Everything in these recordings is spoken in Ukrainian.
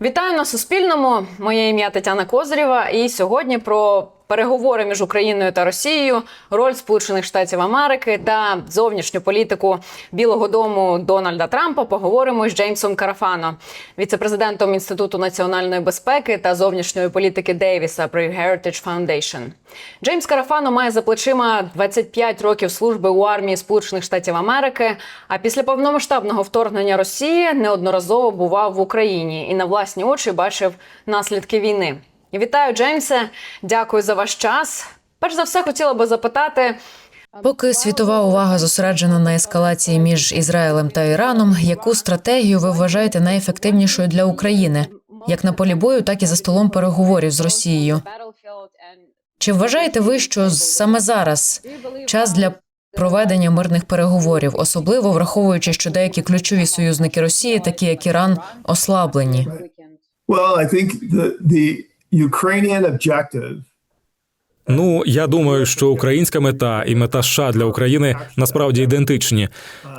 Вітаю на Суспільному. Моє ім'я Тетяна Козирєва. І сьогодні про переговори між Україною та Росією, роль Сполучених Штатів Америки та зовнішню політику Білого Дому Дональда Трампа поговоримо з Джеймсом Карафано, віцепрезидентом Інституту національної безпеки та зовнішньої політики Дейвіса при Heritage Foundation. Джеймс Карафано має за плечима 25 років служби у армії Сполучених Штатів Америки. А після повномасштабного вторгнення Росії неодноразово бував в Україні і на власні очі бачив наслідки війни. І Вітаю, Джеймсе. Дякую за ваш час. Перш за все, хотіла би запитати. Поки світова увага зосереджена на ескалації між Ізраїлем та Іраном, яку стратегію ви вважаєте найефективнішою для України, як на полі бою, так і за столом переговорів з Росією? Чи вважаєте ви, що саме зараз час для проведення мирних переговорів, особливо враховуючи, що деякі ключові союзники Росії, такі як Іран, ослаблені? Well, I think the the Ну я думаю, що українська мета і мета США для України насправді ідентичні.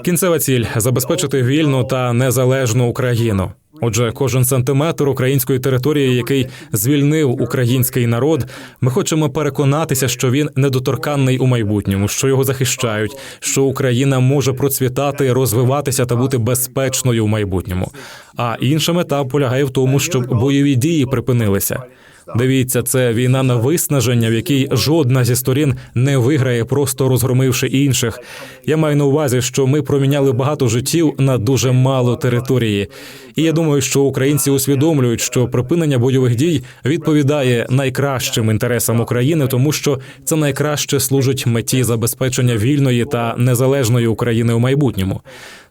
Кінцева ціль забезпечити вільну та незалежну Україну. Отже, кожен сантиметр української території, який звільнив український народ, ми хочемо переконатися, що він недоторканний у майбутньому, що його захищають, що Україна може процвітати, розвиватися та бути безпечною у майбутньому. А інша мета полягає в тому, щоб бойові дії припинилися. Дивіться, це війна на виснаження, в якій жодна зі сторін не виграє, просто розгромивши інших. Я маю на увазі, що ми проміняли багато життів на дуже мало території. І я думаю, що українці усвідомлюють, що припинення бойових дій відповідає найкращим інтересам України, тому що це найкраще служить меті забезпечення вільної та незалежної України у майбутньому.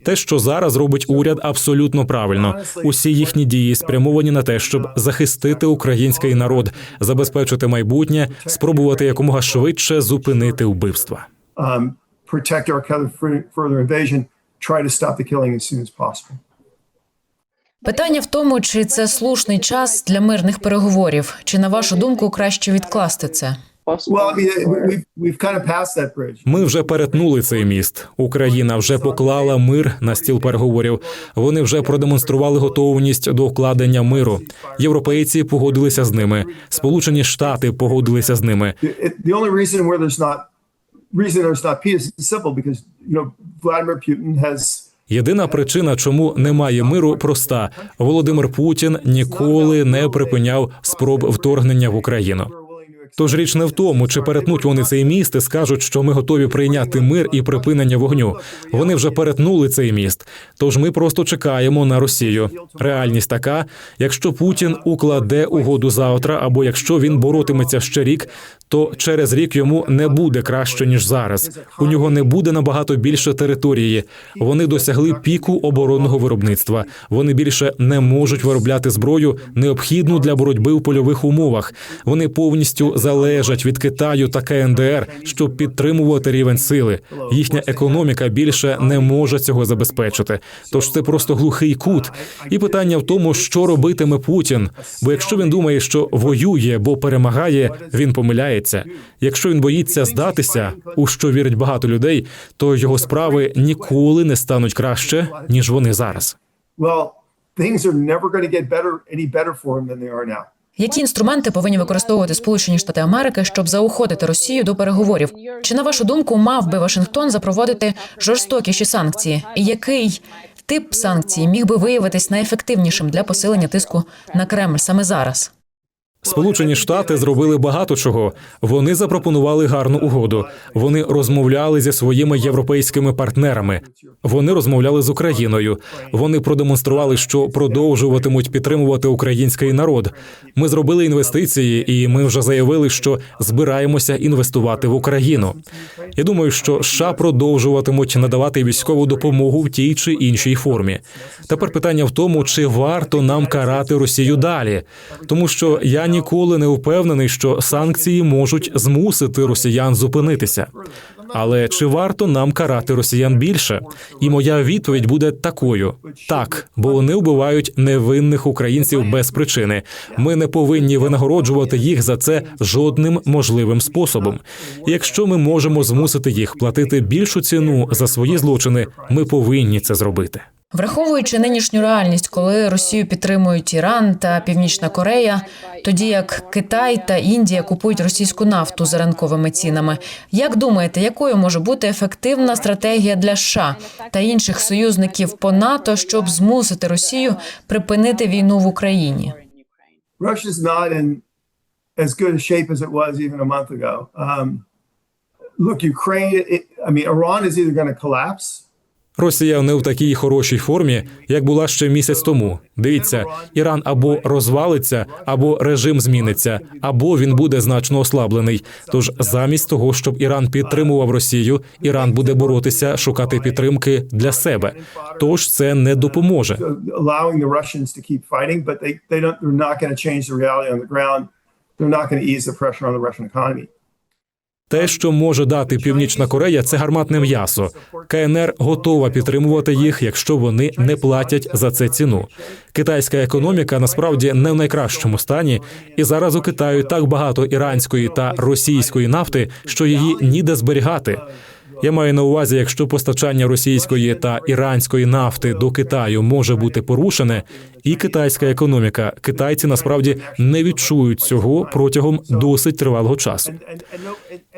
Те, що зараз робить уряд, абсолютно правильно. Усі їхні дії спрямовані на те, щоб захистити український народ, забезпечити майбутнє, спробувати якомога швидше зупинити вбивства. um, protect our further invasion, try to stop the killing as soon as possible. Питання в тому, чи це слушний час для мирних переговорів, чи на вашу думку краще відкласти це? Well, I mean, we- we've we've kind of passed that bridge. Ми вже перетнули цей міст. Україна вже поклала мир на стіл переговорів. Вони вже продемонстрували готовність до укладення миру. Європейці погодилися з ними. Сполучені Штати погодилися з ними. It- it- the only reason where there's not reason there's not peace is simple because you know Vladimir Putin has Єдина причина, чому немає миру, проста: Володимир Путін ніколи не припиняв спроб вторгнення в Україну. Тож річ не в тому, чи перетнуть вони цей міст і скажуть, що ми готові прийняти мир і припинення вогню. Вони вже перетнули цей міст. Тож ми просто чекаємо на Росію. Реальність така: якщо Путін укладе угоду завтра, або якщо він боротиметься ще рік, то через рік йому не буде краще ніж зараз. У нього не буде набагато більше території. Вони досягли піку оборонного виробництва. Вони більше не можуть виробляти зброю, необхідну для боротьби в польових умовах. Вони повністю залежать від Китаю та КНДР, щоб підтримувати рівень сили. Їхня економіка більше не може цього забезпечити. Тож це просто глухий кут. І питання в тому, що робитиме Путін. Бо якщо він думає, що воює, бо перемагає, він помиляється. Якщо він боїться здатися, у що вірить багато людей, то його справи ніколи не стануть краще ніж вони зараз. well, things are never going to get better any better for him than they are now. Які інструменти повинні використовувати Сполучені Штати Америки, щоб заохотити Росію до переговорів? Чи на вашу думку мав би Вашингтон запровадити жорстокіші санкції? І який тип санкцій міг би виявитись найефективнішим для посилення тиску на Кремль саме зараз? Сполучені Штати зробили багато чого. Вони запропонували гарну угоду. Вони розмовляли зі своїми європейськими партнерами. Вони розмовляли з Україною. Вони продемонстрували, що продовжуватимуть підтримувати український народ. Ми зробили інвестиції, і ми вже заявили, що збираємося інвестувати в Україну. Я думаю, що США продовжуватимуть надавати військову допомогу в тій чи іншій формі. Тепер питання в тому, чи варто нам карати Росію далі, тому що я ніколи не впевнений, що санкції можуть змусити росіян зупинитися. Але чи варто нам карати росіян більше? І моя відповідь буде такою: так, бо вони вбивають невинних українців без причини. Ми не повинні винагороджувати їх за це жодним можливим способом. Якщо ми можемо змусити їх платити більшу ціну за свої злочини, ми повинні це зробити. Враховуючи нинішню реальність, коли Росію підтримують Іран та Північна Корея, тоді як Китай та Індія купують російську нафту за ринковими цінами. Як думаєте, якою може бути ефективна стратегія для США та інших союзників по НАТО, щоб змусити Росію припинити війну в Україні? Russia's not in as good a shape as it was even a month ago. Um, look, Ukraine, it, I mean, Iran is either going to collapse. Росія не в такій хорошій формі, як була ще місяць тому. Дивіться, Іран або розвалиться, або режим зміниться, або він буде значно ослаблений. Тож, замість того, щоб Іран підтримував Росію, Іран буде боротися, шукати підтримки для себе. Тож це не допоможе. They're not going to ease the pressure on the Russian economy. Те, що може дати Північна Корея, це гарматне м'ясо. КНР готова підтримувати їх, якщо вони не платять за це ціну. Китайська економіка насправді не в найкращому стані, і зараз у Китаю так багато іранської та російської нафти, що її ніде зберігати. Я маю на увазі, якщо постачання російської та іранської нафти до Китаю може бути порушене, і китайська економіка, китайці насправді не відчують цього протягом досить тривалого часу.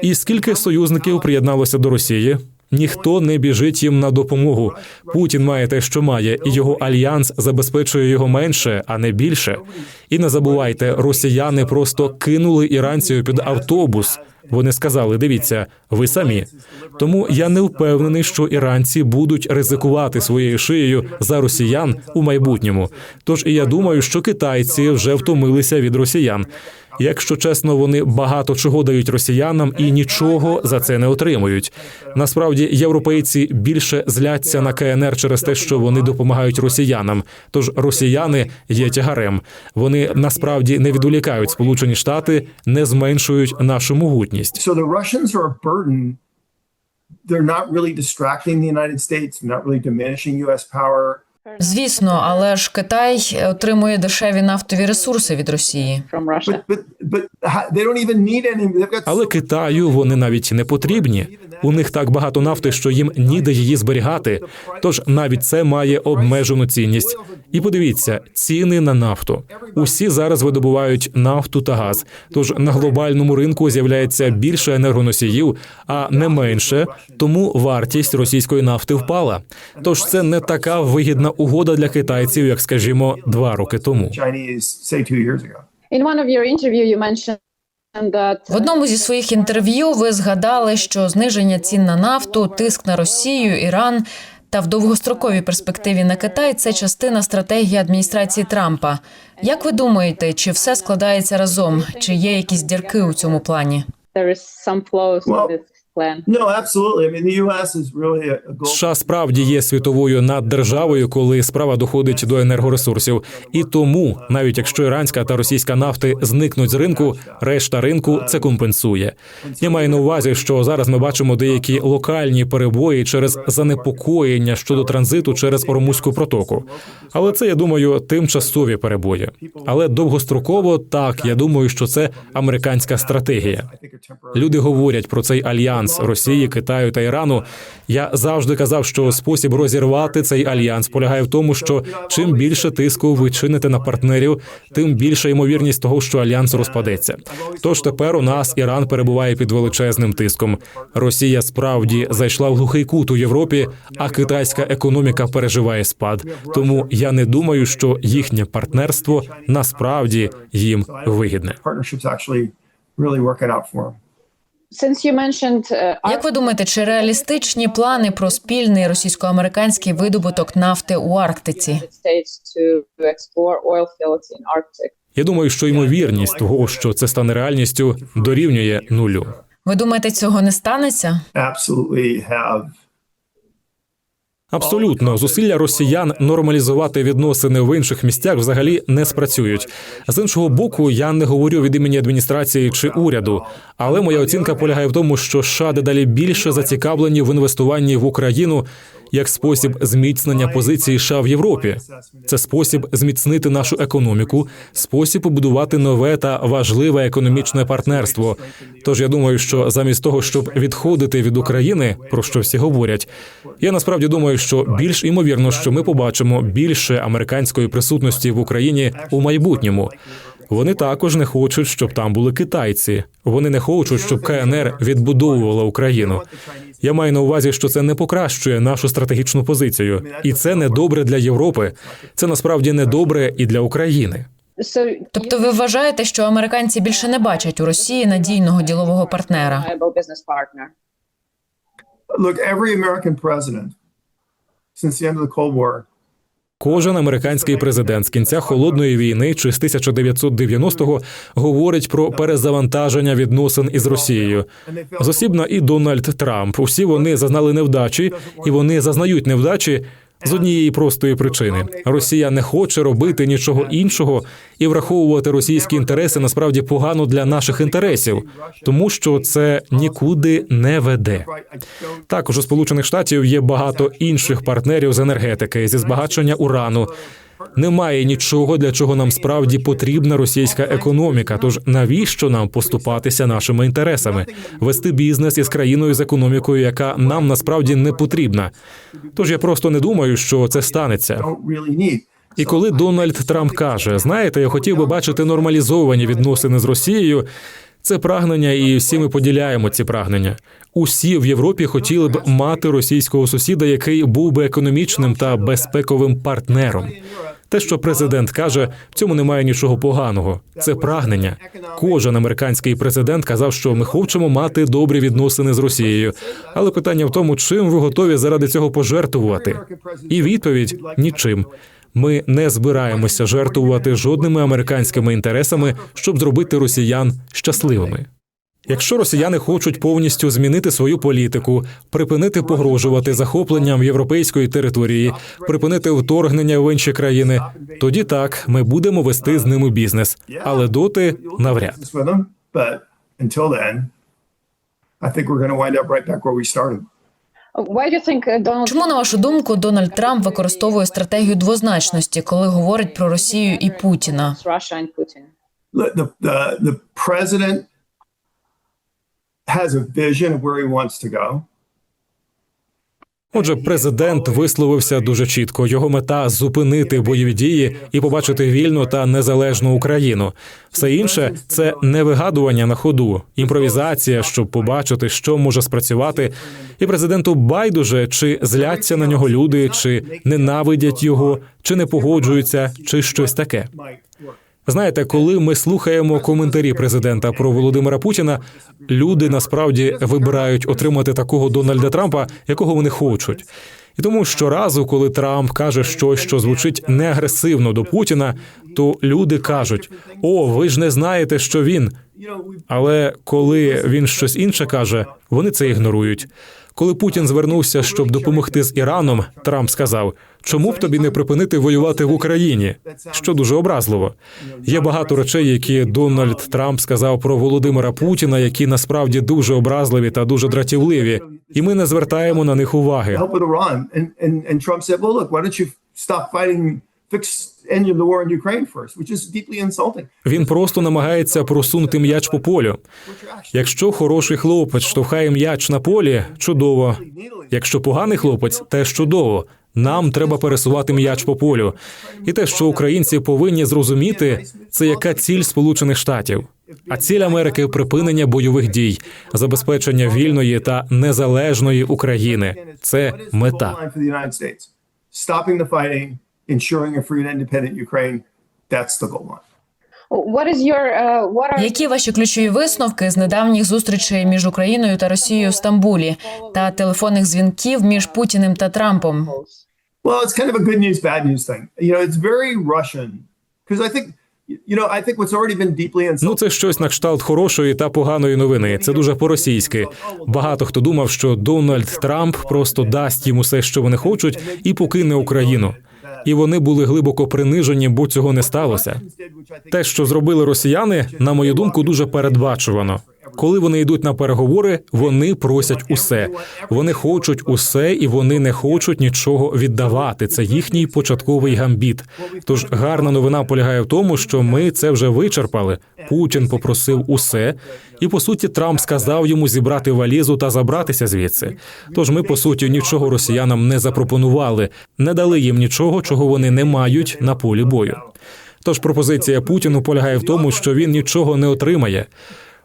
І скільки союзників приєдналося до Росії? Ніхто не біжить їм на допомогу. Путін має те, що має, і його альянс забезпечує його менше, а не більше. І не забувайте, росіяни просто кинули іранців під автобус. Вони сказали: дивіться, ви самі. Тому я не впевнений, що іранці будуть ризикувати своєю шиєю за росіян у майбутньому. Тож і я думаю, що китайці вже втомилися від росіян. Якщо чесно, вони багато чого дають росіянам і нічого за це не отримують. Насправді, європейці більше зляться на КНР через те, що вони допомагають росіянам. Тож росіяни є тягарем. Вони насправді не відволікають Сполучені Штати, не зменшують нашу могутність. They're not really distracting the United States, not really diminishing U.S. power. Звісно, але ж Китай отримує дешеві нафтові ресурси від Росії. Але Китаю вони навіть не потрібні. У них так багато нафти, що їм ніде її зберігати. Тож навіть це має обмежену цінність. І подивіться, ціни на нафту. Усі зараз видобувають нафту та газ. Тож на глобальному ринку з'являється більше енергоносіїв, а не менше. Тому вартість російської нафти впала. Тож це не така вигідна угода для китайців, як скажімо, два роки тому. В одному зі своїх інтерв'ю ви згадали, що зниження цін на нафту, тиск на Росію, Іран та в довгостроковій перспективі на Китай це частина стратегії адміністрації Трампа. Як ви думаєте, чи все складається разом? Чи є якісь дірки у цьому плані? США справді є світовою наддержавою, коли справа доходить до енергоресурсів. І тому, навіть якщо іранська та російська нафти зникнуть з ринку, решта ринку це компенсує. Я маю на увазі, що зараз ми бачимо деякі локальні перебої через занепокоєння щодо транзиту через Ормузьку протоку. Але це я думаю тимчасові перебої. Але довгостроково так я думаю, що це американська стратегія. Люди говорять про цей альянс Росії, Китаю та Ірану. Я завжди казав, що спосіб розірвати цей альянс полягає в тому, що чим більше тиску ви чините на партнерів, тим більша ймовірність того, що альянс розпадеться. Тож тепер у нас Іран перебуває під величезним тиском. Росія справді зайшла в глухий кут у Європі, а китайська економіка переживає спад. Тому я не думаю, що їхнє партнерство насправді їм вигідне. Really working out. Since you mentioned uh, Як ви думаєте, чи реалістичні плани про спільний російсько-американський видобуток нафти у Арктиці? Я думаю, що ймовірність того, що це стане реальністю, дорівнює нулю. Ви думаєте, цього не станеться? Absolutely have Абсолютно, зусилля росіян нормалізувати відносини в інших місцях взагалі не спрацюють. З іншого боку, я не говорю від імені адміністрації чи уряду, але моя оцінка полягає в тому, що США дедалі більше зацікавлені в інвестуванні в Україну, як спосіб зміцнення позиції США в Європі. Це спосіб зміцнити нашу економіку, спосіб побудувати нове та важливе економічне партнерство. Тож я думаю, що замість того, щоб відходити від України, про що всі говорять, я насправді думаю, що більш імовірно, що ми побачимо більше американської присутності в Україні у майбутньому. Вони також не хочуть, щоб там були китайці. Вони не хочуть, щоб КНР відбудовувала Україну. Я маю на увазі, що це не покращує нашу стратегічну позицію, і це не добре для Європи. Це насправді не добре і для України. Тобто, ви вважаєте, що американці більше не бачать у Росії надійного ділового партнера? Look, every American president since the end of the Cold War Кожен американський президент з кінця холодної війни чи з 1990-го говорить про перезавантаження відносин із Росією. Зосібно і Дональд Трамп. Усі вони зазнали невдачі, і вони зазнають невдачі з однієї простої причини: Росія не хоче робити нічого іншого і враховувати російські інтереси насправді погано для наших інтересів, тому що це нікуди не веде. Також у Сполучених Штатів є багато інших партнерів з енергетики зі збагачення урану. Немає нічого, для чого нам справді потрібна російська економіка. Тож навіщо нам поступатися нашими інтересами, вести бізнес із країною з економікою, яка нам насправді не потрібна. Тож я просто не думаю, що це станеться. І коли Дональд Трамп каже: знаєте, я хотів би бачити нормалізовані відносини з Росією. Це прагнення, і всі ми поділяємо ці прагнення. Усі в Європі хотіли б мати російського сусіда, який був би економічним та безпековим партнером. Те, що президент каже, в цьому немає нічого поганого. Це прагнення. Кожен американський президент казав, що ми хочемо мати добрі відносини з Росією. Але питання в тому, чим ви готові заради цього пожертвувати. І відповідь нічим. Ми не збираємося жертвувати жодними американськими інтересами, щоб зробити росіян щасливими. Якщо росіяни хочуть повністю змінити свою політику, припинити погрожувати захопленням європейської території, припинити вторгнення в інші країни, тоді так ми будемо вести з ними бізнес. Але доти навряд. I think we're going. Чому на вашу думку Дональд Трамп використовує стратегію двозначності, коли говорить про Росію і Путіна? Президент and Putin? Look, The, the, the president has a vision of where he wants to go. Отже, президент висловився дуже чітко. Його мета зупинити бойові дії і побачити вільну та незалежну Україну. Все інше це не вигадування на ходу, імпровізація, щоб побачити, що може спрацювати. І президенту байдуже, чи зляться на нього люди, чи ненавидять його, чи не погоджуються, чи щось таке. Знаєте, коли ми слухаємо коментарі президента про Володимира Путіна, люди насправді вибирають отримати такого Дональда Трампа, якого вони хочуть. І тому щоразу, коли Трамп каже щось, що звучить неагресивно до Путіна, то люди кажуть: О, ви ж не знаєте, що він. Але коли він щось інше каже, вони це ігнорують. Коли Путін звернувся, щоб допомогти з Іраном, Трамп сказав: чому б тобі не припинити воювати в Україні? Що дуже образливо. Є багато речей, які Дональд Трамп сказав про Володимира Путіна, які насправді дуже образливі та дуже дратівливі, і ми не звертаємо на них уваги. Він просто намагається просунути м'яч по полю. Якщо хороший хлопець штовхає м'яч на полі, чудово. Якщо поганий хлопець, теж чудово. Нам треба пересувати м'яч по полю. І те, що українці повинні зрозуміти, це яка ціль Сполучених Штатів. А ціль Америки припинення бойових дій, забезпечення вільної та незалежної України. Це мета. Ensuring a free and independent Ukraine. That's the goal line. What is your uh, what are Які ваші ключові висновки з недавніх зустрічей між Україною та Росією в Стамбулі та телефонних дзвінків між Путіним та Трампом? Well, it's kind of a good news, bad news thing. You know, it's very Russian because I think, you know, I think what's already been deeply insulting. Ну, це щось на кшталт хорошої та поганої новини. Це дуже по-російськи. Багато хто думав, що Дональд Трамп просто дасть їм усе, що вони хочуть, і покине Україну. І вони були глибоко принижені, бо цього не сталося. Те, що зробили росіяни, на мою думку, дуже передбачувано. Коли вони йдуть на переговори, вони просять усе. Вони хочуть усе, і вони не хочуть нічого віддавати. Це їхній початковий гамбіт. Тож гарна новина полягає в тому, що ми це вже вичерпали. Путін попросив усе, і по суті Трамп сказав йому зібрати валізу та забратися звідси. Тож ми по суті нічого росіянам не запропонували, не дали їм нічого, чого вони не мають на полі бою. Тож пропозиція Путіну полягає в тому, що він нічого не отримає.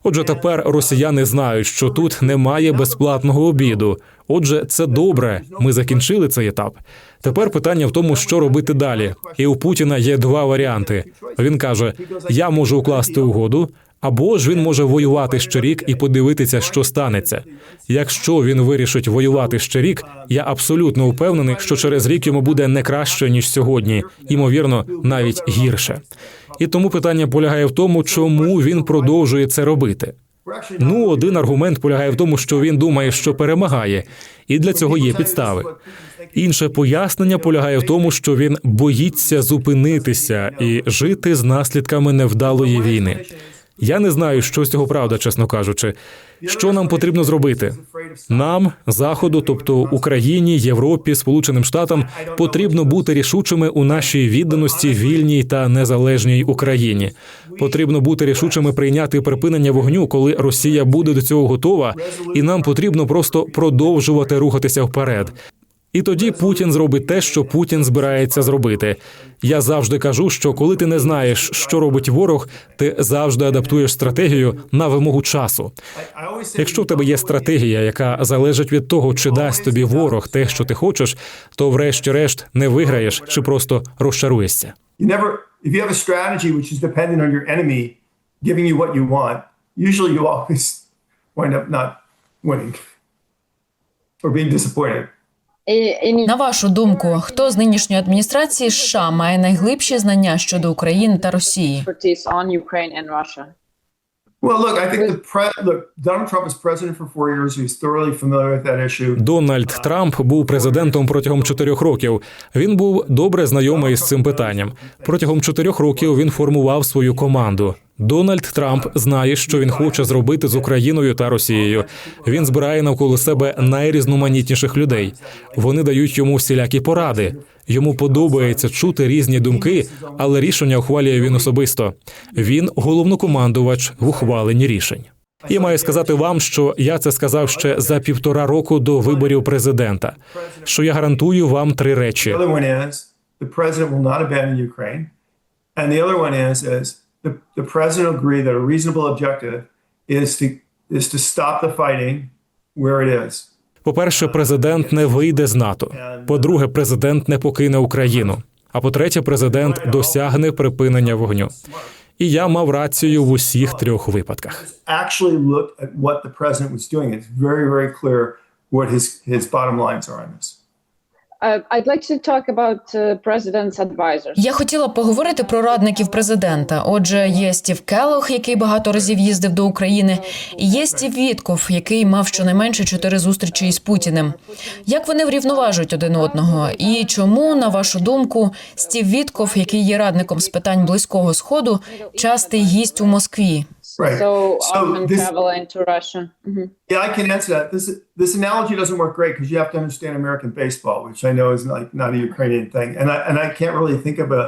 Отже, тепер росіяни знають, що тут немає безплатного обіду. Отже, це добре. Ми закінчили цей етап. Тепер питання в тому, що робити далі. І у Путіна є два варіанти. Він каже: я можу укласти угоду, або ж він може воювати ще рік і подивитися, що станеться. Якщо він вирішить воювати ще рік, я абсолютно впевнений, що через рік йому буде не краще ніж сьогодні, ймовірно, навіть гірше. І тому питання полягає в тому, чому він продовжує це робити. Ну, один аргумент полягає в тому, що він думає, що перемагає, і для цього є підстави. Інше пояснення полягає в тому, що він боїться зупинитися і жити з наслідками невдалої війни. Я не знаю, що з цього правда, чесно кажучи. Що нам потрібно зробити? Нам, заходу, тобто Україні, Європі, Сполученим Штатам, потрібно бути рішучими у нашій відданості вільній та незалежній Україні. Потрібно бути рішучими прийняти припинення вогню, коли Росія буде до цього готова, і нам потрібно просто продовжувати рухатися вперед. І тоді Путін зробить те, що Путін збирається зробити. Я завжди кажу, що коли ти не знаєш, що робить ворог, ти завжди адаптуєш стратегію на вимогу часу. Якщо в тебе є стратегія, яка залежить від того, чи дасть тобі ворог те, що ти хочеш, то врешті-решт не виграєш чи просто розчаруєшся. Usually you always wind up not winning or being disappointed. На вашу думку, хто з нинішньої адміністрації США має найглибші знання щодо України та Росії? Дональд Трамп був президентом протягом чотирьох років. Він був добре знайомий з цим питанням. Протягом чотирьох років він формував свою команду. Дональд Трамп знає, що він хоче зробити з Україною та Росією. Він збирає навколо себе найрізноманітніших людей. Вони дають йому всілякі поради. Йому подобається чути різні думки, але рішення ухвалює він особисто. Він головнокомандувач в ухваленні рішень. І маю сказати вам, що я це сказав ще за півтора року до виборів президента. Що я гарантую вам три речі: The president agree that a reasonable objective is to, is to stop the fighting where it is. по-перше, президент не вийде з НАТО. По-друге, президент не покине Україну. А по-третє, президент досягне припинення вогню. І я мав рацію в усіх трьох випадках. Actually look at what the president was doing. It's very, very clear what his, his bottom lines are on this. Uh, I'd advisors. Я хотіла поговорити про радників президента. Отже, є Стів Келлог, який багато разів їздив до України, і є Стів Вітков, який мав щонайменше чотири зустрічі із Путіним. Як вони врівноважують один одного? І чому, на вашу думку, Стів Вітков, який є радником з питань близького сходу, частий гість у Москві? Right. So So often this- travel into Russia. Mhm. Yeah, I can answer that. This this analogy doesn't work great because you have to understand American baseball, which I know is like not a Ukrainian thing, and I and I can't really think of a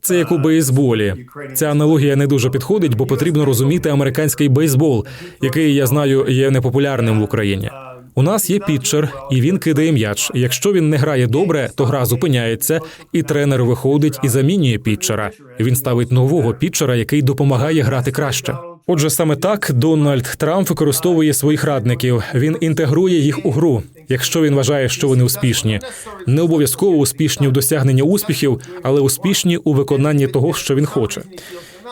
Це як у бейсболі. Ця аналогія не дуже підходить, бо потрібно розуміти американський бейсбол, який я знаю є непопулярним в Україні. У нас є пітчер, і він кидає м'яч. Якщо він не грає добре, то гра зупиняється, і тренер виходить і замінює пітчера. Він ставить нового пітчера, який допомагає грати краще. Отже, саме так Дональд Трамп використовує своїх радників. Він інтегрує їх у гру, якщо він вважає, що вони успішні. Не обов'язково успішні в досягненні успіхів, але успішні у виконанні того, що він хоче.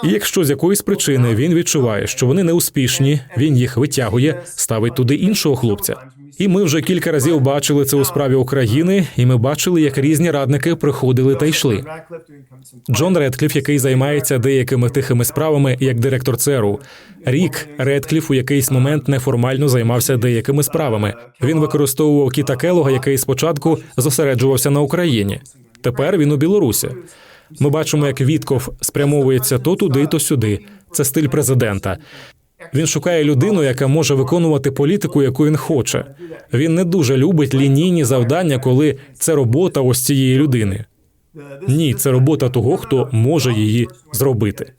І якщо з якоїсь причини він відчуває, що вони не успішні, він їх витягує, ставить туди іншого хлопця. І ми вже кілька разів бачили це у справі України, і ми бачили, як різні радники приходили та йшли. Джон Редкліф, який займається деякими тихими справами як директор ЦРУ. Рік Редкліф у якийсь момент неформально займався деякими справами. Він використовував Кіта Келога, який спочатку зосереджувався на Україні. Тепер він у Білорусі. Ми бачимо, як Вітков спрямовується то туди, то сюди. Це стиль президента. Він шукає людину, яка може виконувати політику, яку він хоче. Він не дуже любить лінійні завдання, коли це робота ось цієї людини. Ні, це робота того, хто може її зробити.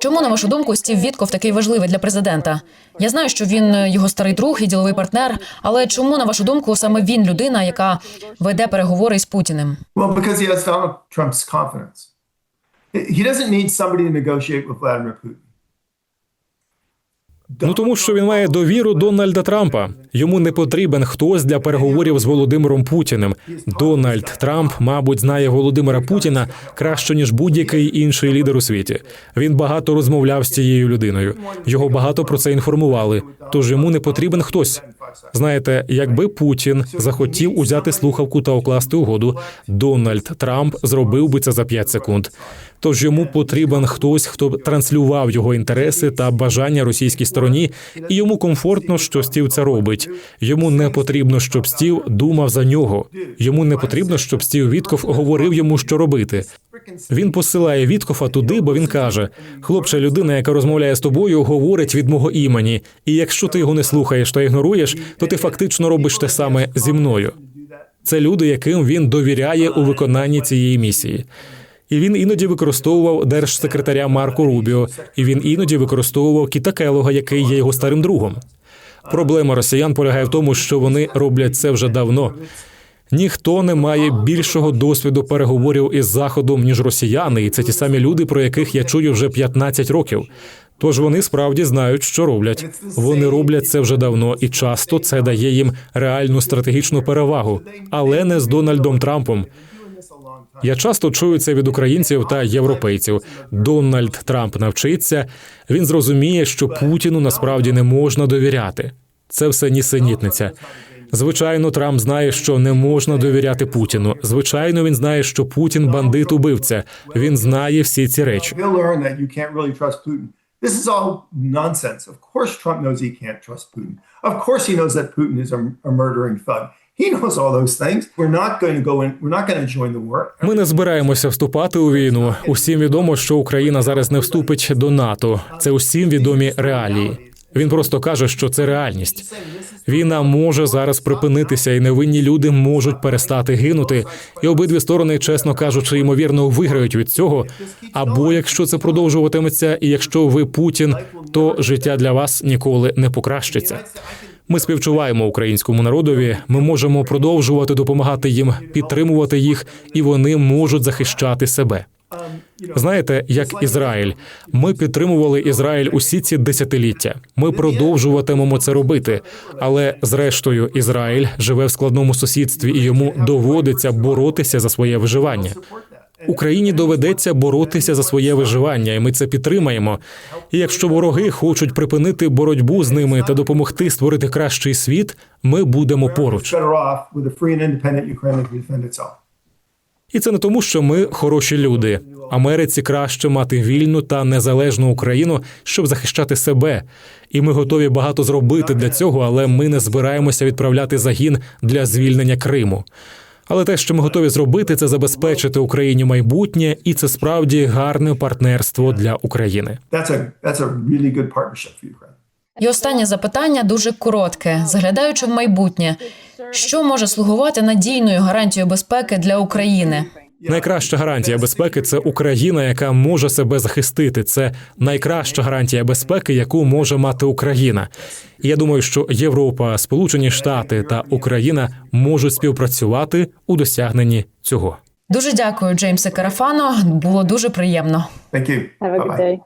Чому, на вашу думку, Стів Вітков такий важливий для президента? Я знаю, що він е, його старий друг і діловий партнер. Але чому, на вашу думку, саме він людина, яка веде переговори з Путіним? Well, because he has Donald Trump's confidence. He doesn't need somebody to negotiate with Vladimir Putin. Ну тому що він має довіру Дональда Трампа. Йому не потрібен хтось для переговорів з Володимиром Путіним. Дональд Трамп, мабуть, знає Володимира Путіна краще ніж будь-який інший лідер у світі. Він багато розмовляв з цією людиною. Його багато про це інформували. Тож йому не потрібен хтось. Знаєте, якби Путін захотів узяти слухавку та укласти угоду, Дональд Трамп зробив би це за 5 секунд. Тож йому потрібен хтось, хто б транслював його інтереси та бажання російській стороні, і йому комфортно, що Стів це робить. Йому не потрібно, щоб Стів думав за нього. Йому не потрібно, щоб Стів Вітков говорив йому, що робити. Він посилає Віткофа туди, бо він каже: хлопче, людина, яка розмовляє з тобою, говорить від мого імені. І якщо ти його не слухаєш та ігноруєш, то ти фактично робиш те саме зі мною. Це люди, яким він довіряє у виконанні цієї місії. І він іноді використовував держсекретаря Марко Рубіо, і він іноді використовував Кіта Келога, який є його старим другом. Проблема росіян полягає в тому, що вони роблять це вже давно. Ніхто не має більшого досвіду переговорів із заходом ніж росіяни, і це ті самі люди, про яких я чую вже 15 років. Тож вони справді знають, що роблять. Вони роблять це вже давно, і часто це дає їм реальну стратегічну перевагу, але не з Дональдом Трампом. Я часто чую це від українців та європейців. Дональд Трамп навчиться. Він зрозуміє, що Путіну насправді не можна довіряти. Це все нісенітниця. Звичайно, Трамп знає, що не можна довіряти Путіну. Звичайно, він знає, що Путін бандит убивця. Він знає всі ці речі. This is all nonsense. Of course, Trump knows he can't trust Putin. Of course, he knows that Putin is a, a murdering thug. He knows all those things. We're not going to go in. We're not going to join the war. Ми не збираємося вступати у війну. Усім відомо, що Україна зараз не вступить до НАТО. Це усім відомі реалії. Він просто каже, що це реальність. Війна може зараз припинитися, і невинні люди можуть перестати гинути. І обидві сторони, чесно кажучи, ймовірно, виграють від цього. Або якщо це продовжуватиметься, і якщо ви Путін, то життя для вас ніколи не покращиться. Ми співчуваємо українському народові. Ми можемо продовжувати допомагати їм, підтримувати їх, і вони можуть захищати себе. Знаєте, як Ізраїль, ми підтримували Ізраїль усі ці десятиліття. Ми продовжуватимемо це робити. Але зрештою, Ізраїль живе в складному сусідстві, і йому доводиться боротися за своє виживання. Україні доведеться боротися за своє виживання, і ми це підтримаємо. І якщо вороги хочуть припинити боротьбу з ними та допомогти створити кращий світ, ми будемо поруч. І це не тому, що ми хороші люди. Америці краще мати вільну та незалежну Україну, щоб захищати себе. І ми готові багато зробити для цього, але ми не збираємося відправляти загін для звільнення Криму. Але те, що ми готові зробити, це забезпечити Україні майбутнє, і це справді гарне партнерство для України. That's a that's. І останнє запитання дуже коротке. Заглядаючи в майбутнє, що може слугувати надійною гарантією безпеки для України? Найкраща гарантія безпеки це Україна, яка може себе захистити. Це найкраща гарантія безпеки, яку може мати Україна. І я думаю, що Європа, Сполучені Штати та Україна можуть співпрацювати у досягненні цього. Дуже дякую, Джеймсе Карафано. Було дуже приємно. Thank you. Have a good day.